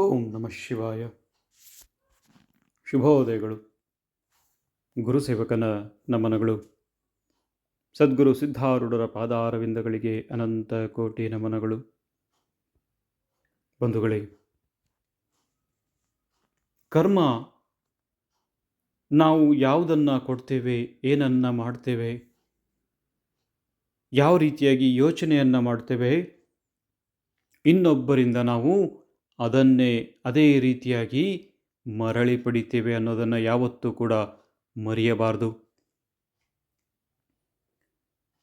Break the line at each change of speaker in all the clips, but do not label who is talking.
ಓಂ ನಮಃ ಶಿವಾಯ. ಶುಭೋದಯಗಳು. ಗುರುಸೇವಕನ ನಮನಗಳು. ಸದ್ಗುರು ಸಿದ್ಧಾರೂಢರ ಪಾದಾರವಿಂದಗಳಿಗೆ ಅನಂತ ಕೋಟಿ ನಮನಗಳು. ಬಂಧುಗಳೇ, ಕರ್ಮ ನಾವು ಯಾವುದನ್ನು ಕೊಡ್ತೇವೆ, ಏನನ್ನ ಮಾಡ್ತೇವೆ, ಯಾವ ರೀತಿಯಾಗಿ ಯೋಚನೆಯನ್ನು ಮಾಡ್ತೇವೆ, ಇನ್ನೊಬ್ಬರಿಂದ ನಾವು ಅದನ್ನೇ ಅದೇ ರೀತಿಯಾಗಿ ಮರಳಿ ಪಡಿತೇವೆ ಅನ್ನೋದನ್ನು ಯಾವತ್ತೂ ಕೂಡ ಮರೆಯಬಾರದು.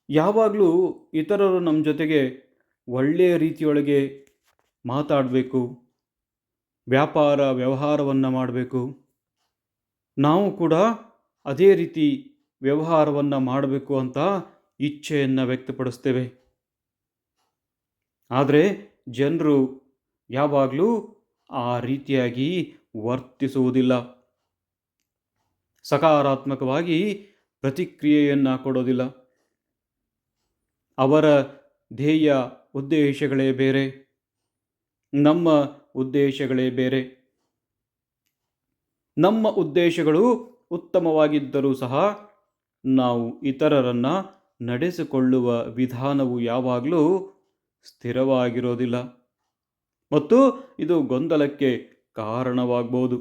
ಯಾವಾಗಲೂ ಇತರರು ನಮ್ಮ ಜೊತೆಗೆ ಒಳ್ಳೆಯ ರೀತಿಯೊಳಗೆ ಮಾತಾಡಬೇಕು, ವ್ಯಾಪಾರ ವ್ಯವಹಾರವನ್ನು ಮಾಡಬೇಕು. ನಾವು ಕೂಡ ಅದೇ ರೀತಿ ವ್ಯವಹಾರವನ್ನು ಮಾಡಬೇಕು ಅಂತ ಇಚ್ಛೆಯನ್ನು ವ್ಯಕ್ತಪಡಿಸ್ತೇವೆ. ಆದರೆ ಜನರು ಯಾವಾಗಲೂ ಆ ರೀತಿಯಾಗಿ ವರ್ತಿಸುವುದಿಲ್ಲ. ಸಕಾರಾತ್ಮಕವಾಗಿ ಪ್ರತಿಕ್ರಿಯೆಯನ್ನು ಕೊಡೋದಿಲ್ಲ. ಅವರ ಧ್ಯೇಯ ಉದ್ದೇಶಗಳೇ ಬೇರೆ. ನಮ್ಮ ಉದ್ದೇಶಗಳೇ ಬೇರೆ. ನಮ್ಮ ಉದ್ದೇಶಗಳು ಉತ್ತಮವಾಗಿದ್ದರೂ ಸಹ ನಾವು ಇತರರನ್ನು ನಡೆಸಿಕೊಳ್ಳುವ ವಿಧಾನವು ಯಾವಾಗಲೂ ಸ್ಥಿರವಾಗಿರೋದಿಲ್ಲ. ಮತ್ತು ಇದು ಗೊಂದಲಕ್ಕೆ ಕಾರಣವಾಗಬಹುದು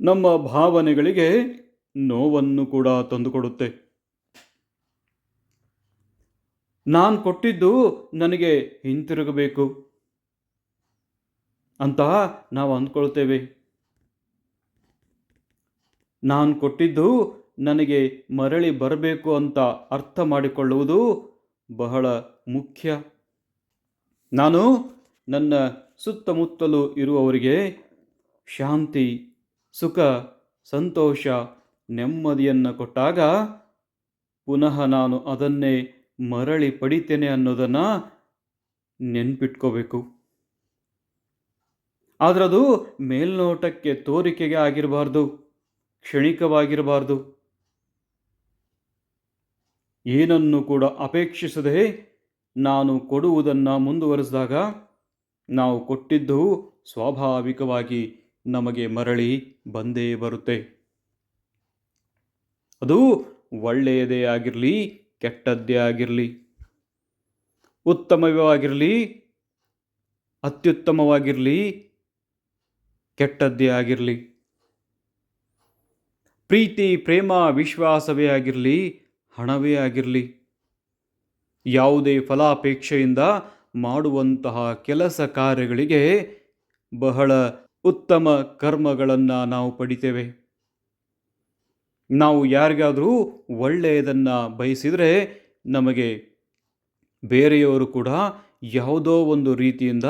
ನಮ್ಮ ಭಾವನೆಗಳಿಗೆ ನೋವನ್ನು ಕೂಡ ತಂದುಕೊಡುತ್ತೆ. ನಾನು ಕೊಟ್ಟಿದ್ದು ನನಗೆ ಹಿಂತಿರುಗಬೇಕು ಅಂತ ನಾವು ಅಂದ್ಕೊಳ್ತೇವೆ. ನಾನು ಕೊಟ್ಟಿದ್ದು ನನಗೆ ಮರಳಿ ಬರಬೇಕು ಅಂತ ಅರ್ಥ ಮಾಡಿಕೊಳ್ಳುವುದು ಬಹಳ ಮುಖ್ಯ. ನಾನು ನನ್ನ ಸುತ್ತಮುತ್ತಲು ಇರುವವರಿಗೆ ಶಾಂತಿ, ಸುಖ, ಸಂತೋಷ, ನೆಮ್ಮದಿಯನ್ನು ಕೊಟ್ಟಾಗ ಪುನಃ ನಾನು ಅದನ್ನೇ ಮರಳಿ ಪಡಿತೇನೆ ಅನ್ನೋದನ್ನು ನೆನ್ಪಿಟ್ಕೋಬೇಕು. ಆದರೆ ಅದು ಮೇಲ್ನೋಟಕ್ಕೆ ತೋರಿಕೆಗೆ ಆಗಿರಬಾರ್ದು, ಕ್ಷಣಿಕವಾಗಿರಬಾರ್ದು. ಏನನ್ನು ಕೂಡ ಅಪೇಕ್ಷಿಸದೆ ನಾನು ಕೊಡುವುದನ್ನು ಮುಂದುವರೆಸಿದಾಗ ನಾವು ಕೊಟ್ಟಿದ್ದು ಸ್ವಾಭಾವಿಕವಾಗಿ ನಮಗೆ ಮರಳಿ ಬಂದೇ ಬರುತ್ತೆ. ಅದು ಒಳ್ಳೆಯದೇ ಆಗಿರಲಿ, ಕೆಟ್ಟದ್ದೇ ಆಗಿರಲಿ, ಉತ್ತಮವಾಗಿರಲಿ, ಅತ್ಯುತ್ತಮವಾಗಿರಲಿ, ಕೆಟ್ಟದ್ದೇ ಆಗಿರಲಿ, ಪ್ರೀತಿ, ಪ್ರೇಮ, ವಿಶ್ವಾಸವೇ ಆಗಿರಲಿ, ಹಣವೇ ಆಗಿರಲಿ, ಯಾವುದೇ ಫಲಾಪೇಕ್ಷೆಯಿಂದ ಮಾಡುವಂತಹ ಕೆಲಸ ಕಾರ್ಯಗಳಿಗೆ ಬಹಳ ಉತ್ತಮ ಕರ್ಮಗಳನ್ನು ನಾವು ಪಡಿತೇವೆ. ನಾವು ಯಾರಿಗಾದರೂ ಒಳ್ಳೆಯದನ್ನು ಬಯಸಿದರೆ ನಮಗೆ ಬೇರೆಯವರು ಕೂಡ ಯಾವುದೋ ಒಂದು ರೀತಿಯಿಂದ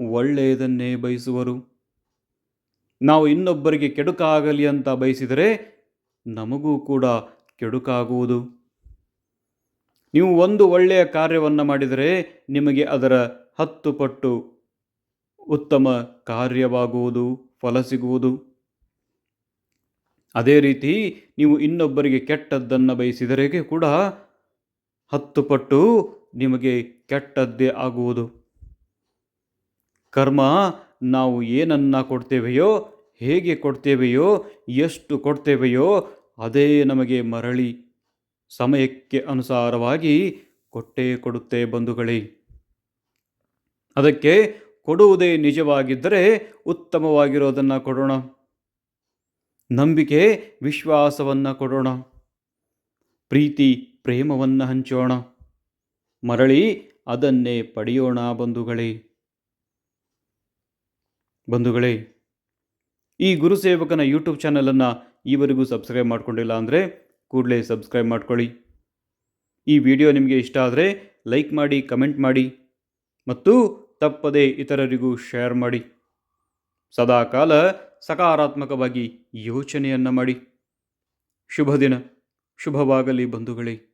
ಒಳ್ಳೆಯದನ್ನೇ ಬಯಸುವರು. ನಾವು ಇನ್ನೊಬ್ಬರಿಗೆ ಕೆಡುಕಾಗಲಿ ಅಂತ ಬಯಸಿದರೆ ನಮಗೂ ಕೂಡ ಕೆಡುಕಾಗುವುದು. ನೀವು ಒಂದು ಒಳ್ಳೆಯ ಕಾರ್ಯವನ್ನು ಮಾಡಿದರೆ ನಿಮಗೆ ಅದರ ಹತ್ತು ಪಟ್ಟು ಉತ್ತಮ ಕಾರ್ಯವಾಗುವುದು, ಫಲ ಸಿಗುವುದು. ಅದೇ ರೀತಿ ನೀವು ಇನ್ನೊಬ್ಬರಿಗೆ ಕೆಟ್ಟದ್ದನ್ನು ಬಯಸಿದರೆ ಕೂಡ ಹತ್ತು ಪಟ್ಟು ನಿಮಗೆ ಕೆಟ್ಟದ್ದೇ ಆಗುವುದು. ಕರ್ಮ ನಾವು ಏನನ್ನ ಕೊಡ್ತೇವೆಯೋ, ಹೇಗೆ ಕೊಡ್ತೇವೆಯೋ, ಎಷ್ಟು ಕೊಡ್ತೇವೆಯೋ, ಅದೇ ನಮಗೆ ಮರಳಿ ಸಮಯಕ್ಕೆ ಅನುಸಾರವಾಗಿ ಕೊಟ್ಟೇ ಕೊಡುತ್ತೆ ಬಂಧುಗಳೇ. ಅದಕ್ಕೆ ಕೊಡುವುದೇ ನಿಜವಾಗಿದ್ದರೆ ಉತ್ತಮವಾಗಿರೋದನ್ನು ಕೊಡೋಣ. ನಂಬಿಕೆ ವಿಶ್ವಾಸವನ್ನು ಕೊಡೋಣ. ಪ್ರೀತಿ ಪ್ರೇಮವನ್ನು ಹಂಚೋಣ. ಮರಳಿ ಅದನ್ನೇ ಪಡೆಯೋಣ ಬಂಧುಗಳೇ. ಬಂಧುಗಳೇ, ಈ ಗುರುಸೇವಕನ ಯೂಟ್ಯೂಬ್ ಚಾನಲನ್ನು ಈವರೆಗೂ ಸಬ್ಸ್ಕ್ರೈಬ್ ಮಾಡ್ಕೊಂಡಿಲ್ಲ ಅಂದರೆ ಕೂಡಲೇ ಸಬ್ಸ್ಕ್ರೈಬ್ ಮಾಡ್ಕೊಳ್ಳಿ. ಈ ವಿಡಿಯೋ ನಿಮಗೆ ಇಷ್ಟ ಆದರೆ ಲೈಕ್ ಮಾಡಿ, ಕಮೆಂಟ್ ಮಾಡಿ ಮತ್ತು ತಪ್ಪದೇ ಇತರರಿಗೂ ಶೇರ್ ಮಾಡಿ. ಸದಾಕಾಲ ಸಕಾರಾತ್ಮಕವಾಗಿ ಯೋಚನೆಯನ್ನು ಮಾಡಿ. ಶುಭ ದಿನ ಶುಭವಾಗಲಿ ಬಂಧುಗಳೇ.